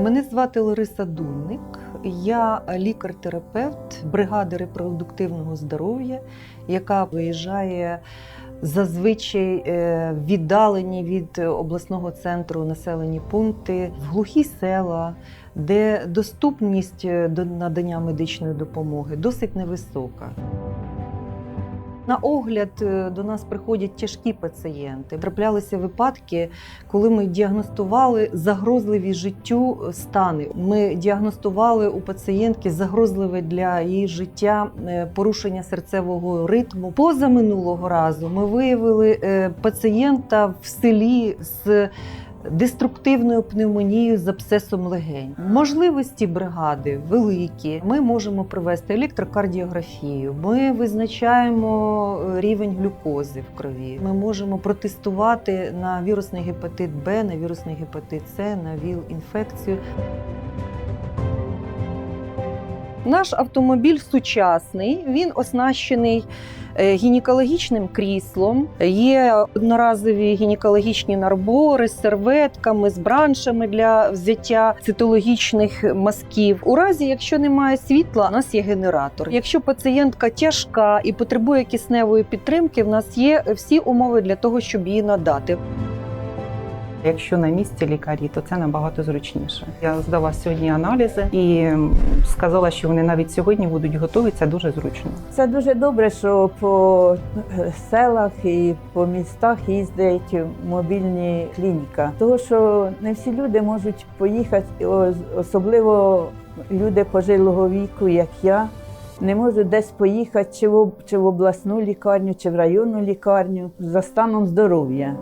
Мене звати Лариса Дунник. Я лікар-терапевт бригади репродуктивного здоров'я, яка виїжджає зазвичай е, віддалені від обласного центру населені пункти в глухі села, де доступність е, до надання медичної допомоги досить невисока. На огляд е, до нас приходять тяжкі пацієнти. Траплялися випадки, коли ми діагностували загрозливі життю стани. Ми діагностували у пацієнтки загрозливе для її життя е, порушення серцевого ритму. Поза минулого разу ми виявили е, пацієнта в селі з деструктивною пневмонією з абсцесом легень. Можливості бригади великі. Ми можемо провести електрокардіографію. Ми визначаємо е, рівень глюкози в крові. Ми можемо протестувати на вірусний гепатит Б, на вірусний гепатит С, на ВІЛ-інфекцію. Наш автомобіль сучасний, він оснащений е, гінекологічним кріслом. Є одноразові гінекологічні нарбори з серветками, з браншами для взяття цитологічних мазків. У разі, якщо немає світла, у нас є генератор. Якщо пацієнтка тяжка і потребує кисневої підтримки, в нас є всі умови для того, щоб її надати. Якщо на місці лікарі, то це набагато зручніше. Я здала сьогодні аналізи і сказала, що вони навіть сьогодні будуть готові. Це дуже зручно. Це дуже добре, що по е, селах і по містах їздять мобільні клініка. Тому що не всі люди можуть поїхати, особливо люди пожилого віку, як я. Не можуть десь поїхати чи в, чи в обласну лікарню, чи в районну лікарню за станом здоров'я.